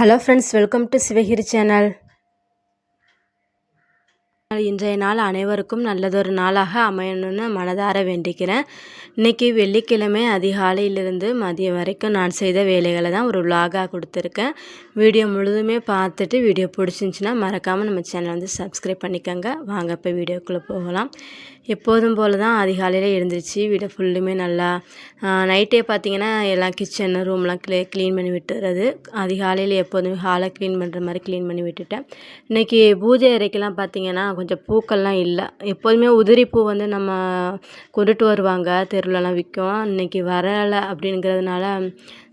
Hello friends welcome to Sivagiri channel இன்றைய நாள் அனைவருக்கும் நல்லதொரு நாளாக அமையணும்னு மனதார வேண்டிக்கிறேன். இன்றைக்கி வெள்ளிக்கிழமை அதிகாலையிலிருந்து மதியம் வரைக்கும் நான் செய்த வேலைகளை தான் ஒரு விலாகாக கொடுத்துருக்கேன். வீடியோ முழுதுமே பார்த்துட்டு வீடியோ பிடிச்சிருந்துச்சின்னா மறக்காமல் நம்ம சேனலை வந்து சப்ஸ்கிரைப் பண்ணிக்கோங்க. வாங்க இப்போ வீடியோக்குள்ளே போகலாம். எப்போதும் போல் தான் அதிகாலையில் எழுந்திரிச்சு வீடை ஃபுல்லுமே நல்லா நைட்டே பார்த்தீங்கன்னா எல்லாம் கிச்சன் ரூம்லாம் க்ளீ க்ளீன் பண்ணி விட்டுறது அதிகாலையில் எப்போதுமே ஹாலை க்ளீன் பண்ணுற மாதிரி க்ளீன் பண்ணி விட்டுட்டேன். இன்றைக்கி பூஜை அறைக்கெல்லாம் பார்த்தீங்கன்னா கொஞ்சம் பூக்கள்லாம் இல்லை. எப்போதுமே உதிரி பூ வந்து நம்ம கொண்டுட்டு வருவாங்க தெருவுலலாம் விற்கும் இன்றைக்கி வரலை அப்படிங்கிறதுனால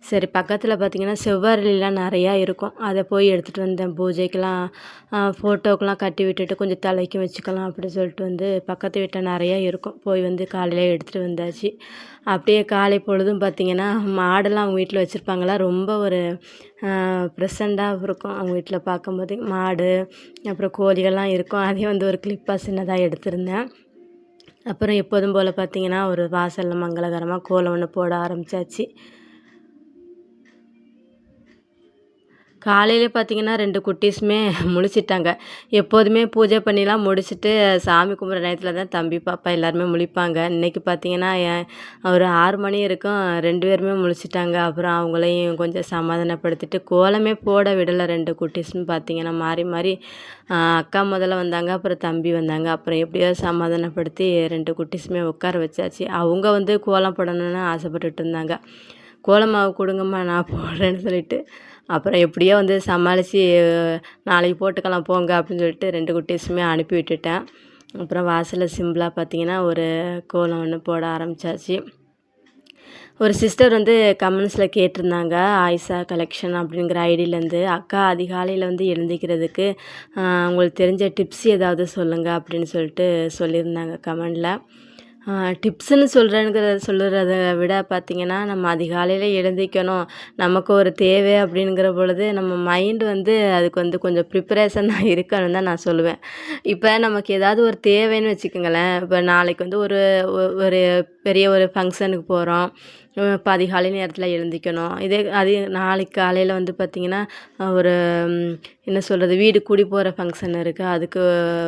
சரி பக்கத்தில் பார்த்திங்கன்னா செவ்வரளிலாம் நிறையா இருக்கும். அதை போய் எடுத்துகிட்டு வந்தேன். பூஜைக்கெலாம் ஃபோட்டோக்கெலாம் கட்டி விட்டுட்டு கொஞ்சம் தலைக்கும் வச்சுக்கலாம் அப்படி சொல்லிட்டு வந்து பக்கத்து வீட்டில் நிறையா இருக்கும். போய் வந்து காலையில் எடுத்துகிட்டு வந்தாச்சு. அப்படியே காலை பொழுதும் பார்த்திங்கன்னா மாடெல்லாம் அவங்க வீட்டில் வச்சுருப்பாங்களா? ரொம்ப ஒரு ப்ரெசண்ட்டாக இருக்கும் அவங்க வீட்டில் பார்க்கும்போது. மாடு அப்புறம் கோழிகள்லாம் இருக்கும். அதையும் வந்து ஒரு கிளிப்பாக சின்னதாக எடுத்திருந்தேன். அப்புறம் எப்போதும் போல் பார்த்திங்கன்னா ஒரு வாசலில் மங்களகரமாக கோலம் ஒன்று போட ஆரம்பித்தாச்சு காலையில் பார்த்தீங்கன்னா ரெண்டு குட்டீஸுமே முழிச்சிட்டாங்க. எப்போதுமே பூஜை பண்ணிலாம் முடிச்சுட்டு சாமி கும்பிட்ற நேரத்தில் தான் தம்பி பாப்பா எல்லாருமே முழிப்பாங்க. இன்றைக்கி பார்த்தீங்கன்னா ஒரு ஆறு மணி இருக்கும் ரெண்டு பேருமே முழிச்சிட்டாங்க. அப்புறம் அவங்களையும் கொஞ்சம் சமாதானப்படுத்திட்டு கோலமே போட விடலை ரெண்டு குட்டீஸ்னு பார்த்தீங்கன்னா. மாறி மாறி அக்கா முதல்ல வந்தாங்க அப்புறம் தம்பி வந்தாங்க. அப்புறம் எப்படியோ சமாதானப்படுத்தி ரெண்டு குட்டீஸுமே உட்கார வச்சாச்சு. அவங்க வந்து கோலம் போடணும்னு ஆசைப்பட்டுட்டு இருந்தாங்க. கோலமாவு கொடுங்கம்மா நான் போடுறேன்னு சொல்லிட்டு அப்புறம் எப்படியோ வந்து சமாளித்து நாளைக்கு போட்டுக்கலாம் போங்க அப்படின்னு சொல்லிட்டு ரெண்டு குட்டீஸுமே அனுப்பி விட்டுட்டேன். அப்புறம் வாசலில் சிம்பிளாக பார்த்தீங்கன்னா ஒரு கோலம் ஒன்று போட ஆரம்பித்தாச்சு ஒரு சிஸ்டர் வந்து கமெண்ட்ஸில் கேட்டிருந்தாங்க ஆயிஷா கலெக்ஷன் அப்படிங்கிற ஐடியிலேருந்து அக்கா அதிகாலையில் வந்து எழுந்திக்கிறதுக்கு உங்களுக்கு தெரிஞ்ச டிப்ஸ் ஏதாவது சொல்லுங்கள் அப்படின்னு சொல்லிட்டு சொல்லியிருந்தாங்க கமெண்டில். டிப்ஸுன்னு சொல்கிறேங்கிறத சொல்லுறத விட பார்த்திங்கன்னா நம்ம அதிகாலையில் எழுந்திக்கணும் நமக்கு ஒரு தேவை அப்படிங்கிற பொழுது நம்ம மைண்டு வந்து அதுக்கு வந்து கொஞ்சம் ப்ரிப்பரேஷன் தான் இருக்கணும் தான் நான் சொல்லுவேன். இப்போ நமக்கு ஏதாவது ஒரு தேவைன்னு வச்சுக்கோங்களேன். இப்போ நாளைக்கு வந்து ஒரு ஒரு பெரிய ஒரு ஃபங்க்ஷனுக்கு போகிறோம் இப்போ நேரத்தில் எழுந்திக்கணும். இதே அதே நாளைக்கு காலையில் வந்து பார்த்திங்கன்னா ஒரு என்ன சொல்கிறது வீடு கூடி போகிற ஃபங்க்ஷன் இருக்குது அதுக்கு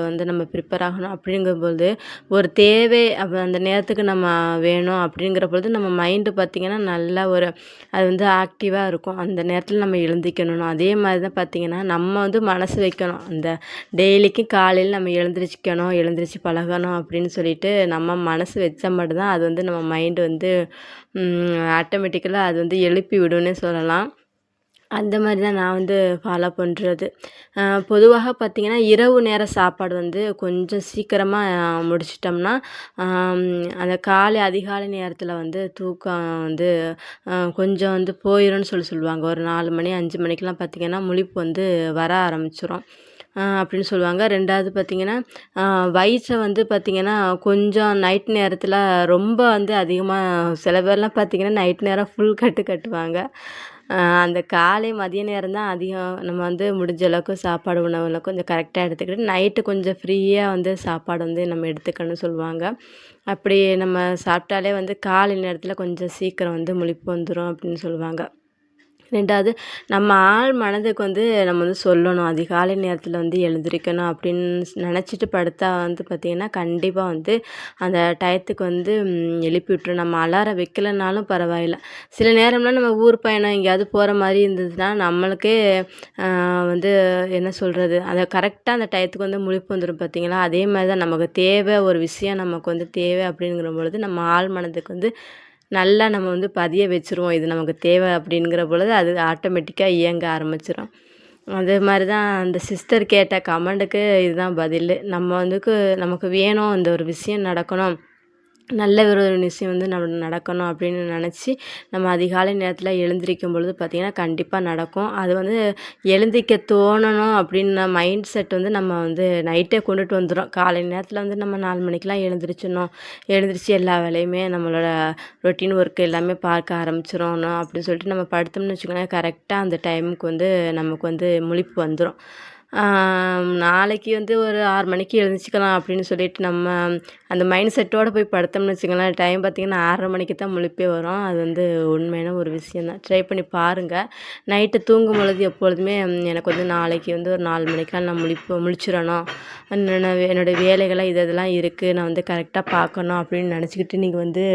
வந்து நம்ம ப்ரிப்பேர் ஆகணும். அப்படிங்கும்போது ஒரு தேவை அப்போ அந்த நேரத்துக்கு நம்ம வேணும் அப்படிங்கிற பொழுது நம்ம மைண்டு பார்த்திங்கன்னா நல்லா ஒரு அது வந்து ஆக்டிவாக இருக்கும். அந்த நேரத்தில் நம்ம எழுந்திக்கணும். அதே மாதிரி தான் பார்த்திங்கன்னா நம்ம வந்து மனசு வைக்கணும். அந்த டெய்லிக்கும் காலையில் நம்ம எழுந்திரிச்சிக்கணும் எழுந்திரிச்சு பழகணும் அப்படின்னு சொல்லிட்டு நம்ம மனசு வச்சா மட்டும்தான் அது வந்து நம்ம மைண்டு வந்து ஆட்டோமேட்டிக்கலாக அது வந்து எழுப்பி விடும்னே சொல்லலாம். அந்த மாதிரி தான் நான் வந்து ஃபாலோ பண்ணுறது பொதுவாக பார்த்திங்கன்னா இரவு நேர சாப்பாடு வந்து கொஞ்சம் சீக்கிரமாக முடிச்சிட்டோம்னா அந்த காலை அதிகாலை நேரத்தில் வந்து தூக்கம் வந்து கொஞ்சம் வந்து போயிடும்னு சொல்லி சொல்லுவாங்க. ஒரு நாலு மணி அஞ்சு மணிக்கெலாம் பார்த்திங்கன்னா முழிப்பு வந்து வர ஆரம்பிச்சிடும் அப்படின்னு சொல்லுவாங்க. ரெண்டாவது பார்த்திங்கன்னா வயிற்றை வந்து பார்த்திங்கன்னா கொஞ்சம் நைட் நேரத்தில் ரொம்ப வந்து அதிகமாக சில பேர்லாம் பார்த்திங்கன்னா நைட் நேரம் ஃபுல் கட்டு கட்டுவாங்க. அந்த காலை மதிய நேரம் தான் அதிகம் நம்ம வந்து முடிஞ்ச அளவுக்கு சாப்பாடு உணவுலாம் கொஞ்சம் கரெக்டாக எடுத்துக்கிட்டு நைட்டு கொஞ்சம் ஃப்ரீயாக வந்து சாப்பாடு வந்து நம்ம எடுத்துக்கணும்னு சொல்லுவாங்க. அப்படி நம்ம சாப்பிட்டாலே வந்து காலை நேரத்தில் கொஞ்சம் சீக்கிரம் வந்து முழிப்பு வந்துடும் அப்படின்னு சொல்லுவாங்க. ரெண்டாவது நம்ம ஆள் மனதுக்கு வந்து நம்ம வந்து சொல்லணும். அதிகாலை நேரத்தில் வந்து எழுந்திரிக்கணும் அப்படின்னு நினச்சிட்டு படுத்தா வந்து பார்த்திங்கன்னா கண்டிப்பாக வந்து அந்த டயத்துக்கு வந்து எழுப்பி விட்டுரும். நம்ம அலாரம் வைக்கலைனாலும் பரவாயில்ல. சில நேரம்லாம் நம்ம ஊர் பயணம் எங்கேயாவது போகிற மாதிரி இருந்ததுன்னா நம்மளுக்கே வந்து என்ன சொல்கிறது அதை கரெக்டாக அந்த டயத்துக்கு வந்து முழிப்பு வந்துடும் பார்த்திங்களா அதே மாதிரி தான் நமக்கு தேவை ஒரு விஷயம் நமக்கு வந்து தேவை அப்படிங்கிற பொழுது நம்ம ஆள் மனதுக்கு வந்து நல்லா நம்ம வந்து பதிய வச்சுருவோம். இது நமக்கு தேவை அப்படிங்கிற பொழுது அது ஆட்டோமேட்டிக்காக இயங்க ஆரம்பிச்சிடும் அதே மாதிரி தான் அந்த சிஸ்டர் கேட்ட கமெண்ட்டுக்கு இதுதான் பதில். நம்ம வந்துக்கு நமக்கு வேணும் இந்த ஒரு விஷயம் நடக்கணும். நல்ல ஒரு விஷயம் வந்து நம்ம நடக்கணும் அப்படின்னு நினச்சி நம்ம அதிகாலை நேரத்தில் எழுந்திரிக்கும் பொழுது பார்த்திங்கன்னா கண்டிப்பாக நடக்கும். அது வந்து எழுந்திரிக்க தோணணும் அப்படின்ன மைண்ட் செட் வந்து நம்ம வந்து நைட்டே கொண்டுட்டு வந்துடும் காலை நேரத்தில் வந்து நம்ம நாலு மணிக்கெலாம் எழுந்திரிச்சிடணும். எழுந்திரிச்சு எல்லா வேலையுமே நம்மளோட ரொட்டீன் ஒர்க் எல்லாமே பார்க்க ஆரம்பிச்சிடணும் அப்படின்னு சொல்லிட்டு நம்ம படுத்தோம்னு வச்சுக்கோங்களேன் கரெக்டாக அந்த டைமுக்கு வந்து நமக்கு வந்து முழிப்பு வந்துடும் நாளைக்கு வந்து ஒரு ஆறு மணிக்கு எழுந்திரிச்சிக்கலாம் அப்படின்னு சொல்லிட்டு நம்ம அந்த மைண்ட் செட்டோடு போய் படுத்தோம்னு வச்சுக்கோங்களேன். டைம் பார்த்திங்கன்னா ஆறரை மணிக்கு தான் முழிப்பே வரும். அது வந்து உண்மையான ஒரு விஷயம் தான். ட்ரை பண்ணி பாருங்கள் நைட்டு தூங்கும் பொழுது எப்பொழுதுமே எனக்கு வந்து நாளைக்கு வந்து ஒரு நாலு மணிக்கெலாம் நான் முழிப்பு முழிச்சிடணும். என்னோடய வேலைகள்லாம் இது இதெல்லாம் இருக்குது நான் வந்து கரெக்டாக பார்க்கணும் அப்படின்னு நினச்சிக்கிட்டு நீங்கள் வந்து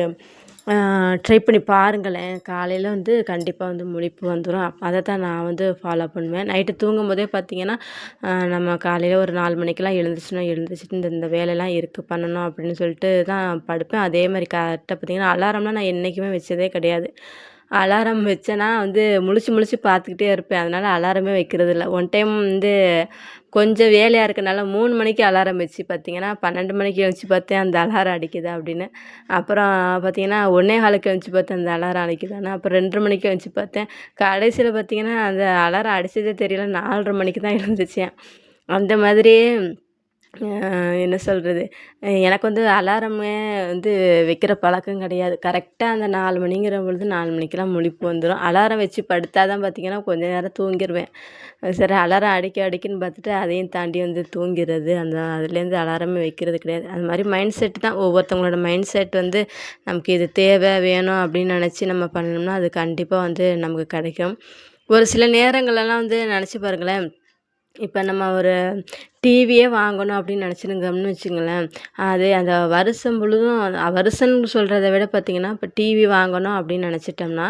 ட்ரை பண்ணி பாருங்களேன். காலையில் வந்து கண்டிப்பாக வந்து முழிப்பு வந்துடும் அதை தான் நான் வந்து ஃபாலோ பண்ணுவேன். நைட்டு தூங்கும் போதே பார்த்திங்கன்னா நம்ம காலையில் ஒரு நாலு மணிக்கெல்லாம் எழுந்திரிச்சிடணும் எழுந்துச்சிட்டு இந்த இந்த வேலையெல்லாம் இருக்குது பண்ணணும் அப்படின்னு சொல்லிட்டு தான் படுப்பேன். அதே மாதிரி கரெக்டாக பார்த்திங்கன்னா அலாரம்லாம் நான் என்றைக்குமே வச்சதே கிடையாது. அலாரம் வச்சேன்னா வந்து முழிச்சு முழிச்சு பார்த்துக்கிட்டே இருப்பேன். அதனால் அலாரமே வைக்கிறது இல்லை ஒன் டைம் வந்து கொஞ்சம் வேலையாக இருக்கனால மூணு மணிக்கு அலாரம் வச்சு பார்த்தீங்கன்னா பன்னெண்டு மணிக்கு எழுந்துச்சி பார்த்தேன் அந்த அலாரம் அடிக்குது அப்படின்னு. அப்புறம் பார்த்தீங்கன்னா ஒன்றே காலுக்கு எழுந்துச்சி பார்த்தேன் அந்த அலாரம் அடிக்குதானே அப்புறம் ரெண்டரை மணிக்கு எழுந்துச்சி பார்த்தேன். கடைசியில் பார்த்தீங்கன்னா அந்த அலாரம் அடித்ததே தெரியல. நாலரை மணிக்கு தான் எழுந்துச்சேன் அந்த மாதிரியே என்ன சொல்கிறது எனக்கு வந்து அலாரமே வந்து வைக்கிற பழக்கம் கிடையாது. கரெக்டாக அந்த நாலு மணிங்கிற பொழுது நாலு மணிக்கெலாம் முழிப்பு வந்துடும் அலாரம் வச்சு படுத்தால் தான் பார்த்திங்கன்னா கொஞ்ச நேரம் தூங்கிடுவேன் சரி அலாரம் அடிக்க அடிக்குன்னு பார்த்துட்டு அதையும் தாண்டி வந்து தூங்கிறது. அந்த அதுலேருந்து அலாரமே வைக்கிறது கிடையாது. அது மாதிரி மைண்ட் செட் தான். ஒவ்வொருத்தவங்களோட மைண்ட் செட் வந்து நமக்கு இது தேவை வேணும் அப்படின்னு நினச்சி நம்ம பண்ணோம்னா அது கண்டிப்பாக வந்து நமக்கு கிடைக்கும். ஒரு சில நேரங்களெல்லாம் வந்து நினச்சி பாருங்களேன். இப்போ நம்ம ஒரு டிவியே வாங்கணும் அப்படின்னு நினச்சிருந்தோம்னு வச்சுங்களேன் அது அந்த வருஷம் முழுதும் வருஷம்னு சொல்கிறத விட பார்த்திங்கன்னா இப்போ டிவி வாங்கணும் அப்படின்னு நினச்சிட்டோம்னா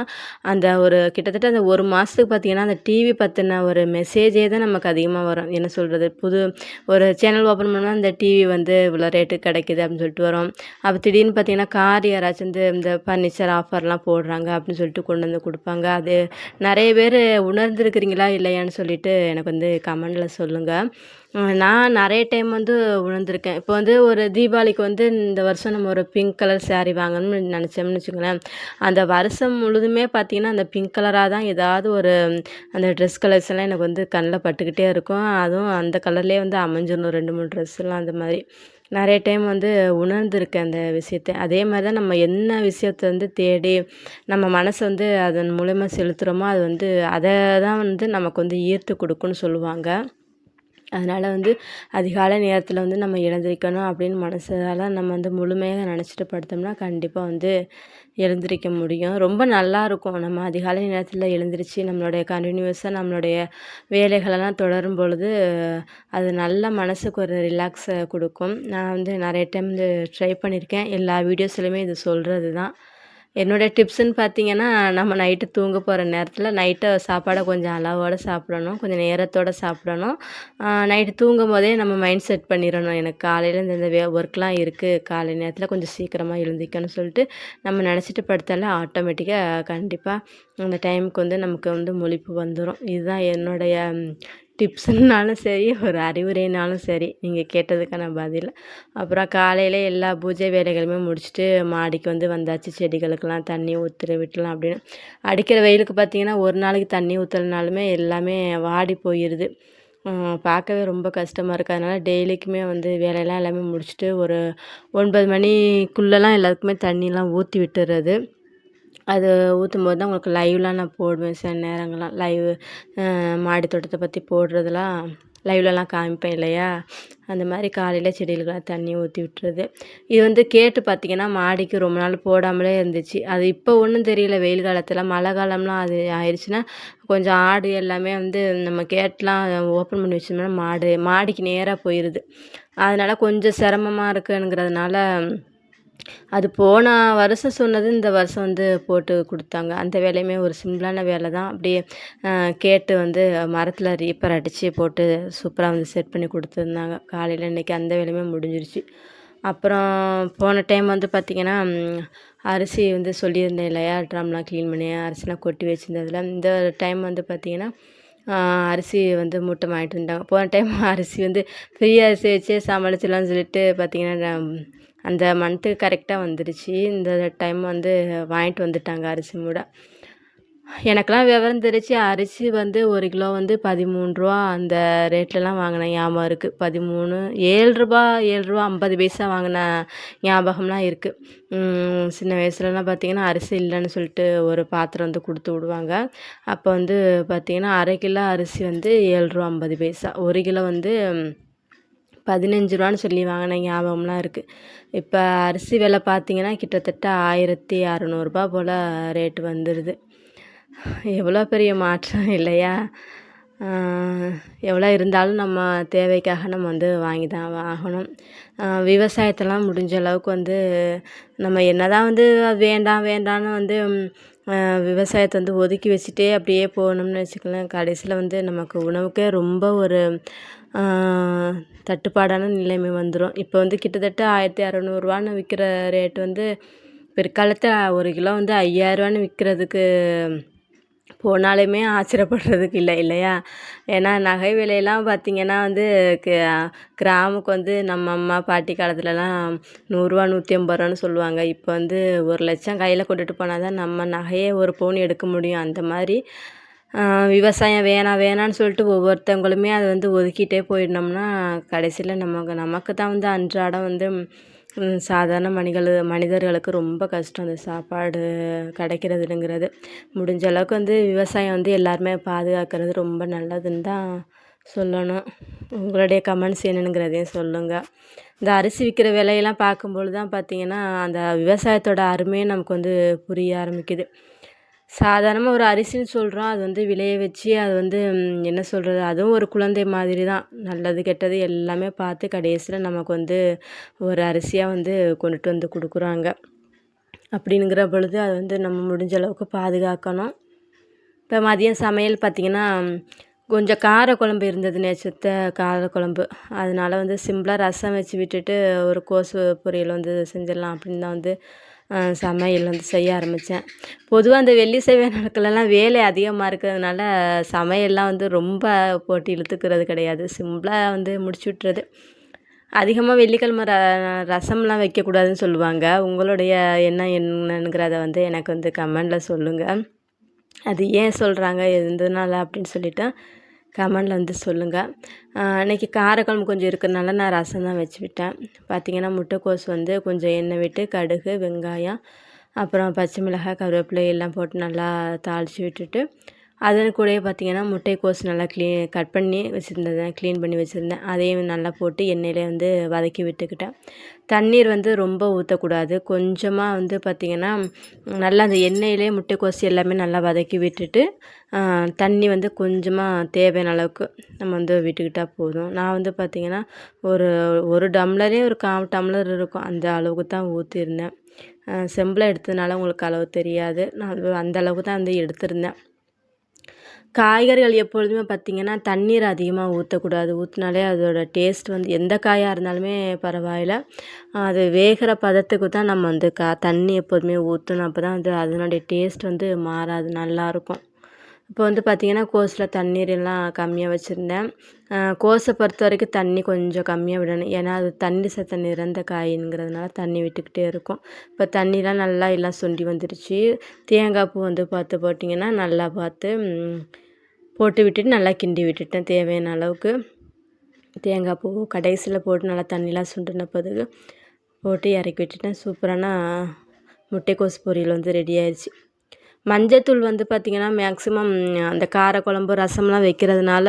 அந்த ஒரு கிட்டத்தட்ட அந்த ஒரு மாதத்துக்கு பார்த்திங்கன்னா அந்த டிவி பற்றின ஒரு மெசேஜே தான் நமக்கு அதிகமாக வரும். என்ன சொல்கிறது புது ஒரு சேனல் ஓப்பன் பண்ணால் அந்த டிவி வந்து இவ்வளோ ரேட்டுக்கு கிடைக்கிது அப்படின்னு சொல்லிட்டு வரும். அப்போ திடீர்னு பார்த்திங்கன்னா கார் யாராச்சும் வந்து இந்த ஃபர்னிச்சர் ஆஃபர்லாம் போடுறாங்க அப்படின்னு சொல்லிட்டு கொண்டு வந்து கொடுப்பாங்க. அது நிறைய பேர் உணர்ந்துருக்கிறீங்களா இல்லையான்னு சொல்லிட்டு எனக்கு வந்து கமெண்டில் சொல்லுங்கள் நான் நிறைய டைம் வந்து உணர்ந்திருக்கேன் இப்போ வந்து ஒரு தீபாவளிக்கு வந்து இந்த வருஷம் நம்ம ஒரு பிங்க் கலர் ஸேரீ வாங்கணும்னு நினச்சோம்னு வச்சுக்கோங்களேன். அந்த வருஷம் முழுதுமே பார்த்திங்கன்னா அந்த பிங்க் கலராக தான் ஏதாவது ஒரு அந்த ட்ரெஸ் கலர்ஸ் எல்லாம் எனக்கு வந்து கண்ணில் பட்டுக்கிட்டே இருக்கும். அதுவும் அந்த கலர்லேயே வந்து அமைஞ்சிடணும். ரெண்டு மூணு ட்ரெஸ்லாம் அந்த மாதிரி. நிறைய டைம் வந்து உணர்ந்திருக்கேன் அந்த விஷயத்த. அதே மாதிரி தான் நம்ம என்ன விஷயத்த வந்து தேடி நம்ம மனசை வந்து அதன் மூலயமா செலுத்துகிறோமோ அது வந்து அதை தான் வந்து நமக்கு வந்து ஈர்த்து கொடுக்குன்னு சொல்லுவாங்க. அதனால் வந்து அதிகாலை நேரத்தில் வந்து நம்ம எழுந்திரிக்கணும் அப்படின்னு மனசால் நம்ம வந்து முழுமையாக நினச்சிட்டு படுத்தோம்னா கண்டிப்பாக வந்து எழுந்திரிக்க முடியும். ரொம்ப நல்லாயிருக்கும் நம்ம அதிகாலை நேரத்தில் எழுந்திரிச்சு நம்மளுடைய கண்டினியூஸாக நம்மளுடைய வேலைகளெல்லாம் தொடரும் பொழுது அது நல்ல மனசுக்கு ஒரு ரிலாக்ஸை கொடுக்கும். நான் வந்து நிறைய டைம் வந்து ட்ரை பண்ணியிருக்கேன் எல்லா வீடியோஸ்லையுமே இது சொல்கிறது தான் என்னுடைய டிப்ஸுன்னு பார்த்தீங்கன்னா நம்ம நைட்டு தூங்க போகிற நேரத்தில் நைட்டு சாப்பாடை கொஞ்சம் அளவோடு சாப்பிடணும். கொஞ்சம் நேரத்தோடு சாப்பிடணும். நைட்டு தூங்கும் போதே நம்ம மைண்ட் செட் பண்ணிடணும். எனக்கு காலையில் இந்த இந்த வே ஒர்க்லாம் இருக்குது காலை நேரத்தில் கொஞ்சம் சீக்கிரமாக எழுந்திக்கணும்னு சொல்லிட்டு நம்ம நினச்சிட்டு படுத்தாலே ஆட்டோமேட்டிக்காக கண்டிப்பாக அந்த டைமுக்கு வந்து நமக்கு வந்து முழிப்பு வந்துடும் இதுதான் என்னுடைய டிப்ஸுன்னாலும் சரி ஒரு அறிவுரைனாலும் சரி நீங்கள் கேட்டதுக்கான பதில். அப்புறம் காலையில் எல்லா பூஜை வேலைகளுமே முடிச்சுட்டு மாடிக்கு வந்து வந்தாச்சு. செடிகளுக்கெல்லாம் தண்ணி ஊற்றுற விட்டலாம் அப்படின்னு. அடிக்கிற வெயிலுக்கு பார்த்திங்கன்னா ஒரு நாளைக்கு தண்ணி ஊற்றலனாலுமே எல்லாமே வாடி போயிடுது பார்க்கவே ரொம்ப கஷ்டமாக இருக்குது அதனால் டெய்லிக்குமே வந்து வேலையெல்லாம் எல்லாமே முடிச்சுட்டு ஒரு ஒன்பது மணிக்குள்ளெலாம் எல்லாத்துக்குமே தண்ணிலாம் ஊற்றி விட்டுறது. அது ஊற்றும் போது தான் உங்களுக்கு லைவ்லாம் நான் போடுவேன். சில நேரங்கள்லாம் லைவ் மாடி தோட்டத்தை பற்றி போடுறதுலாம் லைவ்லலாம் காமிப்பேன் இல்லையா? அந்த மாதிரி காலையில் செடிகளுக்கெல்லாம் தண்ணி ஊற்றி விட்டுறது. இது வந்து கேட்டு பார்த்திங்கன்னா மாடிக்கு ரொம்ப நாள் போடாமலே இருந்துச்சு. அது இப்போ ஒன்றும் தெரியல. வெயில் காலத்தில் மழை காலம்லாம் அது ஆயிடுச்சுன்னா கொஞ்சம் ஆடு எல்லாமே வந்து நம்ம கேட்லாம் ஓப்பன் பண்ணி வச்சோம்னா மாடு மாடிக்கு நேராக போயிடுது அதனால் கொஞ்சம் சிரமமாக இருக்குங்கிறதுனால அது போன வருஷம் சொன்னது இந்த வருஷம் வந்து போட்டு கொடுத்தாங்க. அந்த வேலையுமே ஒரு சிம்பிளான வேலை தான் அப்படியே கேட்டு வந்து மரத்தில் ரீப்பர் அடித்து போட்டு சூப்பராக வந்து செட் பண்ணி கொடுத்துருந்தாங்க. காலையில் இன்றைக்கி அந்த வேலையுமே முடிஞ்சிருச்சு. அப்புறம் போன டைம் வந்து பார்த்திங்கன்னா அரிசி வந்து சொல்லியிருந்தேன் இல்லையா? ட்ரம்லாம் க்ளீன் பண்ணி அரிசிலாம் கொட்டி வச்சுருந்ததில். இந்த டைம் வந்து பார்த்திங்கன்னா அரிசி வந்து மூட்டை வாங்கிட்டு இருந்தாங்க போன டைம் அரிசி வந்து ஃப்ரீ அரிசி வச்சே சமாளிச்சிடலாம்னு சொல்லிட்டு பார்த்திங்கன்னா அந்த மந்த்து கரெக்டாக வந்துடுச்சு இந்த டைம் வந்து வாங்கிட்டு வந்துட்டாங்க அரிசி மூடை. எனக்கெல்லாம் விவரம் தெரிஞ்சு அரிசி வந்து ஒரு கிலோ வந்து பதிமூன்றுரூவா அந்த ரேட்லலாம் வாங்கின ஞாபகம் இருக்குது பதிமூணு ஏழ்ரூபா ஏழ்ரூவா ஐம்பது பைசா வாங்கின ஞாபகம்லாம் இருக்குது சின்ன வயசுலலாம் பார்த்திங்கன்னா அரிசி இல்லைன்னு சொல்லிட்டு ஒரு பாத்திரம் வந்து கொடுத்து விடுவாங்க. அப்போ வந்து பார்த்திங்கன்னா அரை கிலோ அரிசி வந்து ஏழ்ரூவா ஐம்பது பைசா. ஒரு கிலோ வந்து பதினஞ்சு ரூபான்னு சொல்லி வாங்கின ஞாபகம்லாம் இருக்குது இப்போ அரிசி விலை பார்த்திங்கன்னா கிட்டத்தட்ட ஆயிரத்தி அறநூறுபா போல் ரேட்டு வந்துடுது எவ்வளோ பெரிய மாற்றம் இல்லையா? எவ்வளோ இருந்தாலும் நம்ம தேவைக்காக நம்ம வந்து வாங்கி தான் ஆகணும். விவசாயத்தெல்லாம் முடிஞ்ச அளவுக்கு வந்து நம்ம என்ன தான் வந்து வேண்டாம் வேண்டான்னு வந்து விவசாயத்தை வந்து ஒதுக்கி வச்சுட்டே அப்படியே போகணும்னு வச்சுக்கோங்களேன். கடைசியில் வந்து நமக்கு உணவுக்கே ரொம்ப ஒரு தட்டுப்பாடான நிலைமை வந்துடும் இப்போ வந்து கிட்டத்தட்ட ஆயிரத்தி அறநூறுவான்னு விற்கிற ரேட் வந்து பிற்காலத்தில் ஒரு கிலோ வந்து ஐயாயிரரூவான்னு விற்கிறதுக்கு போனாலுமே ஆச்சரியப்படுறதுக்கு இல்லை இல்லையா? ஏன்னா நகை விலையெல்லாம் பார்த்திங்கன்னா வந்து கிராமுக்கு வந்து நம்ம அம்மா பாட்டி காலத்துலலாம் நூறுரூவா நூற்றி ஐம்பது ரூபான்னு சொல்லுவாங்க. இப்போ வந்து ஒரு லட்சம் கையில் கொண்டுட்டு போனால் தான் நம்ம நகையே ஒரு பவுன் எடுக்க முடியும். அந்த மாதிரி விவசாயம் வேணாம் வேணான்னு சொல்லிட்டு ஒவ்வொருத்தவங்களுமே அதை வந்து ஒதுக்கிட்டே போயிட்டோம்னா கடைசியில் நமக்கு நமக்கு தான் வந்து அன்றாடம் வந்து சாதாரண மனிதர்கள் மனிதர்களுக்கு ரொம்ப கஷ்டம் இந்த சாப்பாடு கிடைக்கிறதுங்கிறது. முடிஞ்ச அளவுக்கு வந்து விவசாயம் வந்து எல்லாருமே பாதுகாக்கிறது ரொம்ப நல்லதுன்னு தான் சொல்லணும். உங்களுடைய கமெண்ட்ஸ் என்னென்னுங்கிறதையும் சொல்லுங்கள் இந்த அரிசி விற்கிற விலையெல்லாம் பார்க்கும்பொழுது தான் பார்த்திங்கன்னா அந்த விவசாயத்தோட அருமையே நமக்கு வந்து புரிய ஆரம்பிக்குது. சாதாரணமாக ஒரு அரிசின்னு சொல்கிறோம் அது வந்து விளைய வச்சு அது வந்து என்ன சொல்கிறது அதுவும் ஒரு குழந்தை மாதிரி தான் நல்லது கெட்டது எல்லாமே பார்த்து கடைசியில் நமக்கு வந்து ஒரு அரிசியாக வந்து கொண்டுட்டு வந்து கொடுக்குறாங்க. அப்படிங்கிற பொழுது அது வந்து நம்ம முடிஞ்ச அளவுக்கு பாதுகாக்கணும். இப்போ மதியம் சமையல் பார்த்திங்கன்னா கொஞ்சம் கார குழம்பு இருந்தது நேச்சத்த கார குழம்பு. அதனால் வந்து சிம்பிளாக ரசம் வச்சு விட்டுட்டு ஒரு கோசு பொரியல் வந்து செஞ்சிடலாம் அப்படின்னு தான் வந்து சமையல் வந்து செய்ய ஆரம்பித்தேன் பொதுவாக அந்த வெள்ளி செவ்வாய் நாட்களெல்லாம் வேலை அதிகமாக இருக்கிறதுனால சமையல்லாம் வந்து ரொம்ப போட்டு இழுத்துக்கிறது கிடையாது. சிம்பிளாக வந்து முடிச்சு விட்டுறது. அதிகமாக வெள்ளிக்கிழமை ர ரசம்லாம் வைக்கக்கூடாதுன்னு சொல்லுவாங்க. உங்களுடைய எண்ணம் என்னங்கிறத வந்து எனக்கு வந்து கமெண்டில் சொல்லுங்கள் அது ஏன் சொல்கிறாங்க எந்தனால அப்படின்னு சொல்லிவிட்டு கமெண்டில் வந்து சொல்லுங்கள் இன்றைக்கி காரக்குழம்பு கொஞ்சம் இருக்கிறதுனால நான் ரசம் தான் வச்சு விட்டேன் பார்த்திங்கன்னா முட்டைக்கோஸ் வந்து கொஞ்சம் எண்ணெய் விட்டு கடுகு வெங்காயம் அப்புறம் பச்சை மிளகாய் கருவேப்பிலை எல்லாம் போட்டு நல்லா தாளித்து விட்டுட்டு அதன் கூடயே பார்த்திங்கன்னா முட்டைக்கோஸ் நல்லா க்ளீன் கட் பண்ணி வச்சுருந்தேன் க்ளீன் பண்ணி வச்சுருந்தேன். அதையும் நல்லா போட்டு எண்ணெயிலே வந்து வதக்கி விட்டுக்கிட்டேன். தண்ணீர் வந்து ரொம்ப ஊற்றக்கூடாது கொஞ்சமாக வந்து பார்த்திங்கன்னா நல்லா அந்த எண்ணெயிலே முட்டைக்கோஸ் எல்லாமே நல்லா வதக்கி விட்டுட்டு தண்ணி வந்து கொஞ்சமாக தேவையான அளவுக்கு நம்ம வந்து விட்டுக்கிட்டால் போதும். நான் வந்து பார்த்திங்கன்னா ஒரு ஒரு டம்ளரே ஒரு கா டம்ளர் இருக்கும். அந்த அளவுக்கு தான் ஊற்றிருந்தேன் செம்பில் எடுத்ததுனால உங்களுக்கு அளவு தெரியாது. நான் அந்த அளவுக்கு தான் வந்து எடுத்திருந்தேன். காய்கறிகள் எப்பொழுதுமே பார்த்திங்கன்னா தண்ணீர் அதிகமாக ஊற்றக்கூடாது ஊற்றினாலே அதோட டேஸ்ட் வந்து எந்த காயாக இருந்தாலுமே பரவாயில்ல. அது வேகிற பதத்துக்கு தான் நம்ம வந்து கா தண்ணி எப்போதுமே ஊற்றணும் அப்போ தான் வந்து அதனுடைய டேஸ்ட் வந்து மாறாது நல்லாயிருக்கும் இப்போ வந்து பார்த்திங்கன்னா கோஸில் தண்ணீர் எல்லாம் கம்மியாக வச்சுருந்தேன். கோஸை பொறுத்த வரைக்கும் தண்ணி கொஞ்சம் கம்மியாக விடணும். ஏன்னா அது தண்ணி சத்த நிறந்த காய்ங்கிறதுனால தண்ணி விட்டுக்கிட்டே இருக்கும். இப்போ தண்ணிலாம் நல்லா எல்லாம் சுண்டி வந்துடுச்சு தேங்காய் பூ வந்து பார்த்து போட்டிங்கன்னா நல்லா பார்த்து போட்டு விட்டுட்டு நல்லா கிண்டி விட்டுட்டேன் தேவையான அளவுக்கு. தேங்காய் பூ கடைசியில் போட்டு நல்லா தண்ணிலாம் சுண்டின பிறகு போட்டு இறக்கி விட்டுட்டேன். சூப்பரான முட்டைக்கோஸ் பொரியல் வந்து ரெடி ஆயிடுச்சு. மஞ்சத்தூள் வந்து பார்த்திங்கன்னா மேக்ஸிமம் அந்த காரக்குழம்பு ரசம்லாம் வைக்கிறதுனால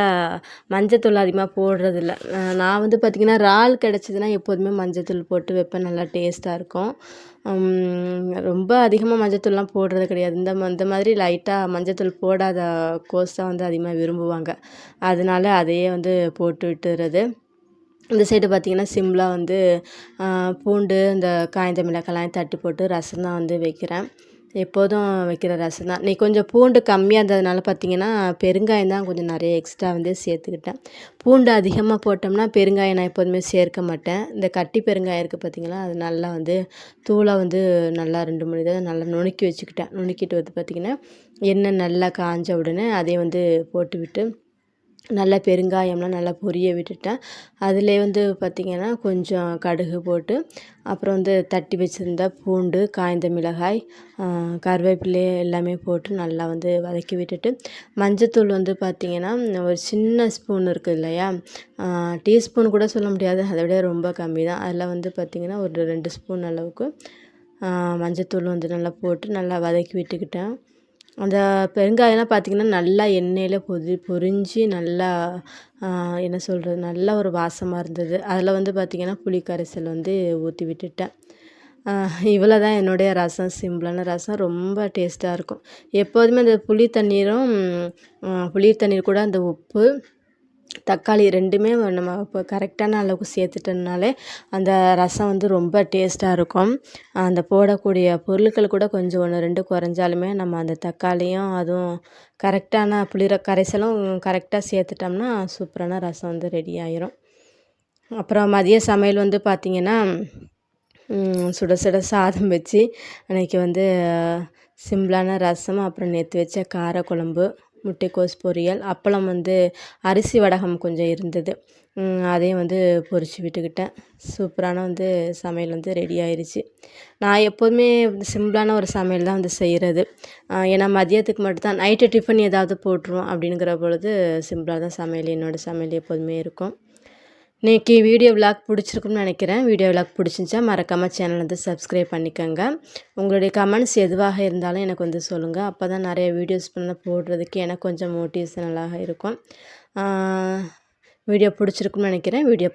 மஞ்சத்தூள் அதிகமாக போடுறதில்ல. நான் வந்து பார்த்திங்கன்னா இறால் கிடச்சிதுன்னா எப்போதுமே மஞ்சத்தூள் போட்டு வைப்பேன். நல்லா டேஸ்ட்டாக இருக்கும். ரொம்ப அதிகமாக மஞ்சத்தூள்லாம் போடுறது கிடையாது. இந்த இந்த மாதிரி லைட்டாக மஞ்சத்தூள் போடாத கோஸ் தான் வந்து அதிகமாக விரும்புவாங்க. அதனால அதையே வந்து போட்டு விட்டுறது. இந்த சைடு பார்த்திங்கன்னா சிம்லாக வந்து பூண்டு இந்த காய்ந்த மிளகாய்லாம் தட்டி போட்டு ரசம் தான் வந்து வைக்கிறேன். எப்போதும் வைக்கிற ரசம் தான். நீ கொஞ்சம் பூண்டு கம்மியாக இருந்ததுனால பார்த்திங்கன்னா பெருங்காயம் தான் கொஞ்சம் நிறைய எக்ஸ்ட்ரா வந்து சேர்த்துக்கிட்டேன். பூண்டு அதிகமாக போட்டோம்னா பெருங்காயம் நான் எப்போதுமே சேர்க்க மாட்டேன். இந்த கட்டி பெருங்காயம் இருக்குது பார்த்திங்களா அது நல்லா வந்து தூளாக வந்து நல்லா ரெண்டு மூணு தான் நல்லா நுணுக்கி வச்சுக்கிட்டேன். நுணுக்கிட்டு வந்து பார்த்திங்கன்னா எண்ணெய் நல்லா காஞ்ச உடனே அதையும் வந்து போட்டுவிட்டு நல்லா பெருங்காயம்லாம் நல்லா பொரிய விட்டுட்டேன். அதிலே வந்து பார்த்திங்கன்னா கொஞ்சம் கடுகு போட்டு அப்புறம் வந்து தட்டி வச்சுருந்த பூண்டு காய்ந்த மிளகாய் கருவேப்பிலை எல்லாமே போட்டு நல்லா வந்து வதக்கி விட்டுட்டு மஞ்சத்தூள் வந்து பார்த்திங்கன்னா ஒரு சின்ன ஸ்பூன் இருக்குது இல்லையா? டீஸ்பூன் கூட சொல்ல முடியாது. அதை விட ரொம்ப கம்மி தான். அதில் வந்து பார்த்திங்கன்னா ஒரு ரெண்டு ஸ்பூன் அளவுக்கு மஞ்சத்தூள் வந்து நல்லா போட்டு நல்லா வதக்கி விட்டுக்கிட்டேன். அந்த பெருங்காயம்லாம் பார்த்திங்கன்னா நல்லா எண்ணெயில் பொதி பொரிஞ்சு நல்லா என்ன சொல்கிறது நல்ல ஒரு வாசமாக இருந்தது. அதில் வந்து பார்த்திங்கன்னா புளி கரைசல் வந்து ஊற்றி விட்டுட்டேன். இவ்வளோ தான் என்னுடைய ரசம். சிம்பிளான ரசம். ரொம்ப டேஸ்ட்டாக இருக்கும். எப்போதுமே அந்த புளி தண்ணீரும் புளி தண்ணீர் கூட அந்த உப்பு தக்காளி ரெண்டுமே நம்ம இப்போ கரெக்டான அளவுக்கு சேர்த்துட்டோம்னாலே அந்த ரசம் வந்து ரொம்ப டேஸ்ட்டாக இருக்கும். அந்த போடக்கூடிய பொருட்கள் கூட கொஞ்சம் ஒன்று ரெண்டு குறைஞ்சாலுமே நம்ம அந்த தக்காளியும் அதுவும் கரெக்டான புளிர கரைசலும் கரெக்டாக சேர்த்துட்டோம்னா சூப்பரான ரசம் வந்து ரெடி ஆயிரும். அப்புறம் மதிய சமையல் வந்து பார்த்திங்கன்னா சுட சுட சாதம் வச்சு அன்றைக்கி வந்து சிம்பிளான ரசம் அப்புறம் நேற்று வச்ச காரக்குழம்பு முட்டைக்கோஸ் பொரியல் அப்பளம் வந்து அரிசி வடகம் கொஞ்சம் இருந்தது. அதையும் வந்து பொரித்து விட்டுக்கிட்டேன். சூப்பரான வந்து சமையல் வந்து ரெடி ஆயிடுச்சு நான் எப்போதுமே சிம்பிளான ஒரு சமையல் தான் வந்து செய்கிறது ஏன்னா மதியத்துக்கு மட்டும்தான். நைட்டு டிஃபன் ஏதாவது போட்டுருவோம் அப்படிங்கிற பொழுது சிம்பிளாக தான் சமையல் என்னோடய சமையல் எப்போதுமே இருக்கும். இன்றைக்கி வீடியோ விலாக் பிடிச்சிருக்குன்னு நினைக்கிறேன். வீடியோ விலாக் பிடிச்சிருந்துச்சா மறக்காமல் சேனல் வந்து சப்ஸ்கிரைப் பண்ணிக்கோங்க. உங்களுடைய கமெண்ட்ஸ் எதுவாக இருந்தாலும் எனக்கு வந்து சொல்லுங்கள் அப்போ தான் நிறைய வீடியோஸ் பண்ண போடுறதுக்கு எனக்கு கொஞ்சம் மோட்டிவேஷனலாக இருக்கும். வீடியோ பிடிச்சிருக்குன்னு நினைக்கிறேன். வீடியோ